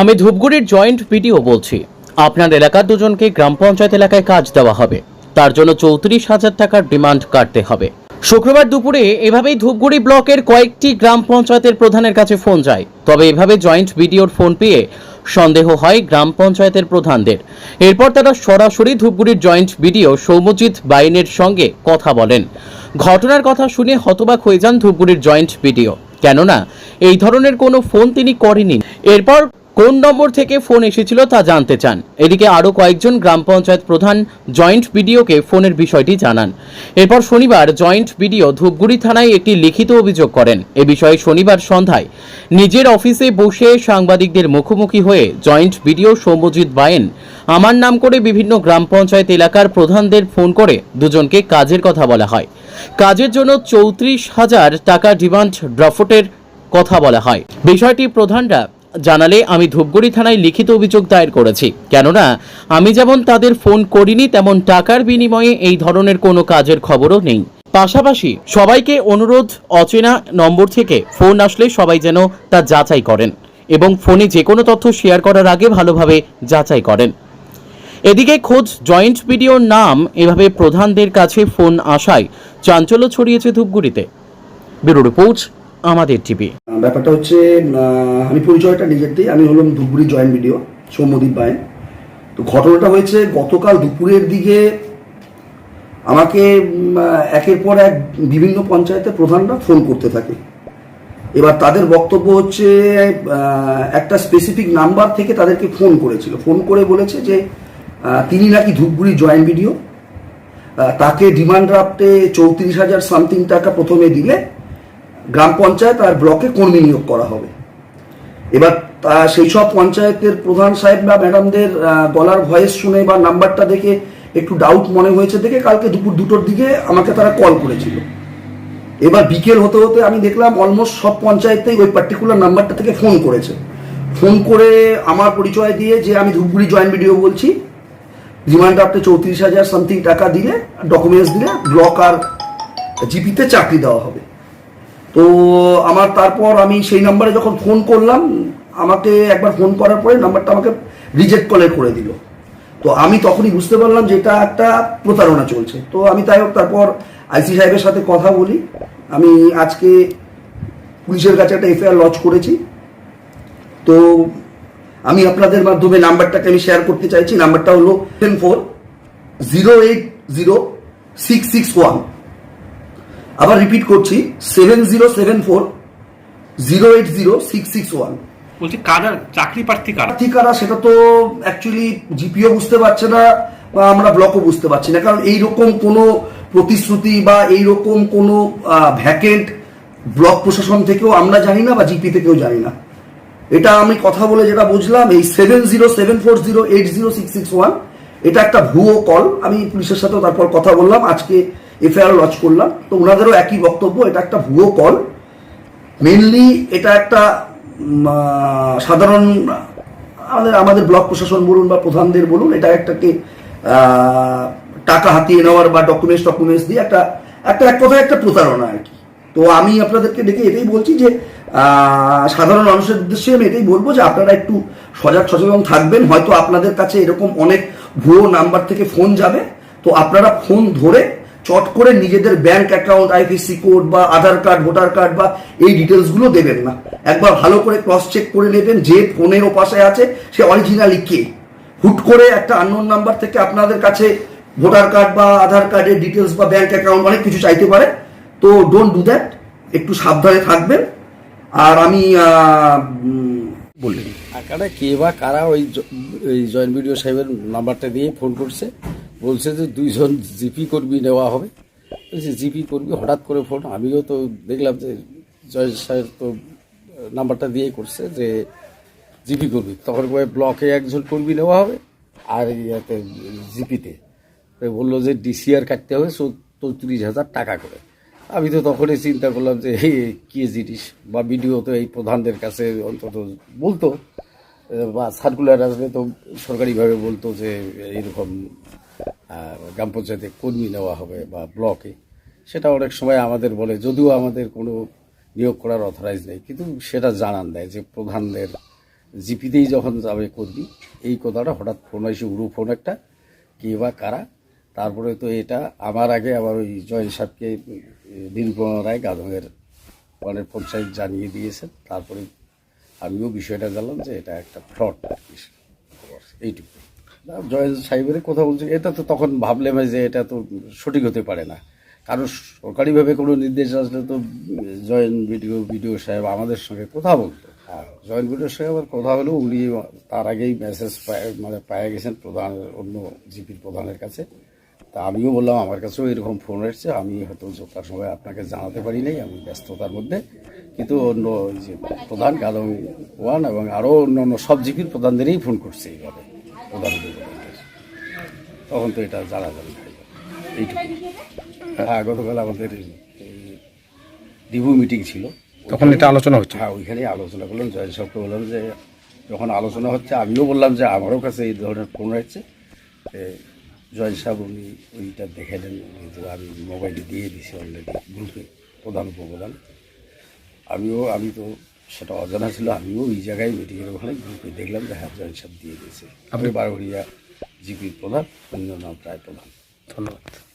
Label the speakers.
Speaker 1: আমি ধূপগুড়ির joint BDO বলছি। আপনার এলাকার দুজনকে গ্রাম পঞ্চায়েত এলাকায় কাজ দেওয়া হবে। তার জন্য চৌত্রিশ হাজার টাকার ডিমান্ড কাটতে হবে। শুক্রবার দুপুরে এভাবেই ধূপগুড়ি ব্লকের কয়েকটি গ্রাম পঞ্চায়েতের প্রধানের কাছে ফোন যায়। তবে এভাবে জয়েন্ট ভিডিওর ফোন পেয়ে সন্দেহ হয় গ্রাম পঞ্চায়েতের প্রধানদের। এরপর তারা সরাসরি ধূপগুড়ির জয়েন্ট ভিডিও সৌমজিৎ বাইনের সঙ্গে কথা বলেন। ঘটনার কথা শুনে হতবাক হয়ে যান ধূপগুড়ির জয়েন্ট ভিডিও কেননা, এই ধরনের কোনো ফোন তিনি করেনি এরপর কোন নম্বর থেকে ফোন এসেছিল তা জানতে চান। এদিকে আরও কয়েকজন গ্রাম পঞ্চায়েত প্রধান জয়েন্ট বিডিওকে ফোনের বিষয়টি জানান। এরপর শনিবার জয়েন্ট বিডিও ধূপগুড়ি থানায় একটি লিখিত অভিযোগ করেন। এ বিষয়ে শনিবার সন্ধ্যায় নিজের অফিসে বসে সাংবাদিকদের মুখোমুখি হয়ে জয়েন্ট বিডিও সৌম্যজিৎ বায়েন আমার নাম করে বিভিন্ন গ্রাম পঞ্চায়েত এলাকার প্রধানদের ফোন করে দুজনকে কাজের কথা বলা হয়। কাজের জন্য চৌত্রিশ হাজার টাকা ডিমান্ড ড্রাফটের কথা বলা হয়। বিষয়টি প্রধানরা জানালে আমি ধূপগুড়ি থানায় লিখিত অভিযোগ দায়ের করেছি। কেননা, আমি যেমন তাদের ফোন করিনি, তেমন টাকার বিনিময়ে এই ধরনের কোনো কাজের খবরও নেই। পাশাপাশি সবাইকে অনুরোধ, অচেনা নম্বর থেকে ফোন আসলে সবাই যেন তা যাচাই করেন এবং ফোনে যে কোনো তথ্য শেয়ার করার আগে ভালোভাবে যাচাই করেন। এদিকে খোঁজ জয়েন্ট ভিডিওর নাম এভাবে প্রধানদের কাছে ফোন আসায় চাঞ্চল্য ছড়িয়েছে ধূপগুড়িতে। ব্যুরো রিপোর্ট আমাদের টিভি
Speaker 2: ব্যাপারটা হচ্ছে আমি পরিচয়টা নিজের দিই। আমি হলাম ধুপগুড়ি জয়েন্ট ভিডিও সৌম্যদীপ বায়েন তো ঘটনাটা হয়েছে, গতকাল দুপুরের দিকে আমাকে একের পর এক বিভিন্ন পঞ্চায়েতের প্রধানরা ফোন করতে থাকে। এবার তাদের বক্তব্য হচ্ছে একটা স্পেসিফিক নাম্বার থেকে তাদেরকে ফোন করেছিল। ফোন করে বলেছে যে তিনি নাকি ধূপগুড়ি জয়েন্ট ভিডিও তাকে ডিমান্ড ড্রাফটে চৌত্রিশ হাজার সামথিং টাকা প্রথমে দিলে গ্রাম পঞ্চায়েত আর ব্লকে কর্মী নিয়োগ করা হবে? এবার সেই সব পঞ্চায়েতের প্রধান সাহেব বা ম্যাডামদের গলার ভয়েস শুনে বা নাম্বারটা দেখে একটু ডাউট মনে হয়েছে দেখে কালকে দুপুর দুটোর দিকে আমাকে তারা কল করেছিল। এবার বিকেল হতে হতে আমি দেখলাম অলমোস্ট সব পঞ্চায়েতেই ওই পার্টিকুলার নাম্বারটা থেকে ফোন করেছে। ফোন করে আমার পরিচয় দিয়ে যে আমি ধূপগুড়ি জয়েন্ট ভিডিও বলছি রিমান্ড আপনি চৌত্রিশ হাজার সামথিং টাকা দিলে ডকুমেন্টস দিলে ব্লক আর জিপিতে চাকরি দেওয়া হবে। তো আমার তারপর আমি সেই নাম্বারে যখন ফোন করলাম, আমাকে একবার ফোন করার পরে নাম্বারটা আমাকে রিজেক্ট কলে করে দিল। তো আমি তখনই বুঝতে পারলাম যে এটা একটা প্রতারণা চলছে। তো আমি তাই হোক তারপর আইসি সাহেবের সাথে কথা বলি। আমি আজকে পুলিশের কাছে একটা এফআইআর লঞ্চ করেছি। তো আমি আপনাদের মাধ্যমে নাম্বারটাকে আমি শেয়ার করতে চাইছি। নাম্বারটা হলো ten four zero eight zero six six one আবার রিপিট করছি seven zero seven four zero eight zero six six one
Speaker 3: বলছি কারা চাকরি প্রার্থী কারা?
Speaker 2: প্রার্থীকারা সেটা তো অ্যাকচুয়ালি জিপিও বুঝতে পারছে না বা আমরা ব্লকও বুঝতে পারছি না। কারণ এইরকম কোনো প্রতিশ্রুতি বা এইরকম কোনো ভ্যাকেন্ট ব্লক প্রশাসন থেকেও আমরা জানি না বা জিপি থেকেও জানি না। এটা আমি কথা বলে যেটা বুঝলাম এই seven zero seven four zero eight zero six six one এটা একটা ভুয়ো কল আমি পুলিশের সাথেও তারপর কথা বললাম। আজকে এফআইআর লঞ্চ করলাম। তো ওনাদেরও একই বক্তব্য, এটা একটা ভুয়ো কল। মেনলি এটা একটা সাধারণ, আমাদের আমাদের ব্লক প্রশাসন বলুন বা প্রধানদের বলুন, এটা একটাকে টাকা হাতিয়ে নেওয়ার বা ডকুমেন্টস ডকুমেন্টস দিয়ে একটা একটা এক কথায় একটা প্রতারণা আর কি। তো আমি আপনাদেরকে ডেকে এটাই বলছি যে সাধারণ মানুষের উদ্দেশ্যে আমি এটাই বলব যে আপনারা একটু সজাগ, সচেতন থাকবেন। হয়তো আপনাদের কাছে এরকম অনেক ভুয়ো নাম্বার থেকে ফোন যাবে। তো আপনারা ফোন ধরে চট করে নিজেদের ব্যাংক অ্যাকাউন্ট আইপিসি কোড বা আধার কার্ড ভোটার কার্ড বা এই ডিটেলসগুলো দেবেন না। একবার ভালো করে ক্রস চেক করে নেবেন যে ফোনের ওপাশে আছে, সে অরিজিনালি কে। হুট করে একটা আননোন নাম্বার থেকে আপনাদের কাছে ভোটার কার্ড বা আধার কার্ডের ডিটেলস বা ব্যাংক অ্যাকাউন্ট অনেক কিছু চাইতে পারে। তো ডোন্ট ডু দ্যাট একটু সাবধানে থাকবেন। আর আমি
Speaker 1: বললেন।
Speaker 4: টাকাটা কে বা কারা ওই জয়েন্ট ভিডিও সাহেবের নাম্বারটা দিয়ে ফোন করছে? বলছে যে দুইজন জিপি কর্মী নেওয়া হবে। বলছে জিপি কর্মী হঠাৎ করে ফোন। আমিও তো দেখলাম যে জয় সাহেব তো নাম্বারটা দিয়ে করছে যে জিপি কর্মী। তখন ব্লকে একজন কর্মী নেওয়া হবে আর ইয়াতে জিপিতে। বলল যে ডিসিআর কাটতে হবে চৌত্রিশ হাজার টাকা করে। আমি তো তখনই চিন্তা করলাম যে এই কী জিনিস? বা ভিডিও তো এই প্রধানদের কাছে অন্তত বলতো। বা সার্কুলার আসলে তো সরকারিভাবে বলতো যে এইরকম আহ, গ্রাম পঞ্চায়েতে কর্মী নেওয়া হবে বা ব্লকে, সেটা অনেক সময় আমাদের বলে, যদিও আমাদের কোনো নিয়োগ করার অথরাইজ নেই, কিন্তু সেটা জানান দেয় যে প্রধানদের জিপিতেই যখন যাবে করবি এই কথাটা হঠাৎ ফোন এসে উড়ু ফোন একটা, কে বা কারা, তারপরে তো এটা আমার আগে আবার ওই জয় সাহেবকে নিরূপণ রায় গাদমের মানে পঞ্চায়েত জানিয়ে দিয়েছেন, তারপরে আমিও বিষয়টা জানলাম যে এটা একটা ফ্রড এইটুকু। জয়েল সাহেবের কথা বলছে। এটা তো তখন ভাবলাম যে এটা তো সঠিক হতে পারে না। কারণ সরকারিভাবে কোনো নির্দেশ আসলে তো জয়েন্ট ভিডিও ভিডিও সাহেব আমাদের সঙ্গে কথা বলতো। আর জয়েন্ট ভিডিও সাহেব আবার কথা হলো উনি তার আগেই মেসেজ মানে পায়ে গেছেন প্রধান, অন্য জিপির প্রধানের কাছে। তা আমিও বললাম, আমার কাছেও এরকম ফোন এসছে, আমি হয়তো তার সময় আপনাকে জানাতে পারি নাই, আমি ব্যস্ততার মধ্যে। কিন্তু অন্য যে প্রধান কাদম ওয়ান এবং আরও অন্য অন্য সব জিপির প্রধানদেরই ফোন করছে এইভাবে। উপপ্রধানদের। তখন তো এটা জানা যাবে এইটুকু। হ্যাঁ গতকাল আমাদের রিভিউ মিটিং ছিল।
Speaker 5: তখন এটা আলোচনা হচ্ছে।
Speaker 4: হ্যাঁ ওইখানেই আলোচনা করলাম। জয় সাহেবকে বললাম যে যখন আলোচনা হচ্ছে আমিও বললাম যে আমারও কাছে এই ধরনের ফোন রয়েছে। জয় সাহেব উনি ওইটা দেখালেন যে আমি মোবাইলে দিয়ে দিছি অলরেডি গ্রুপে প্রধান উপপ্রধান আমিও আমি তো সেটা অজানা ছিল। আমিও ওই জায়গায় মিটিংয়ের ওখানে গ্রুপে দেখলাম যে হ্যাঁ জয়সাব দিয়ে দিয়েছে। আপনি বারোঘরিয়া জিপির প্রধান অন্য নাম প্রায় প্রধান।
Speaker 5: ধন্যবাদ।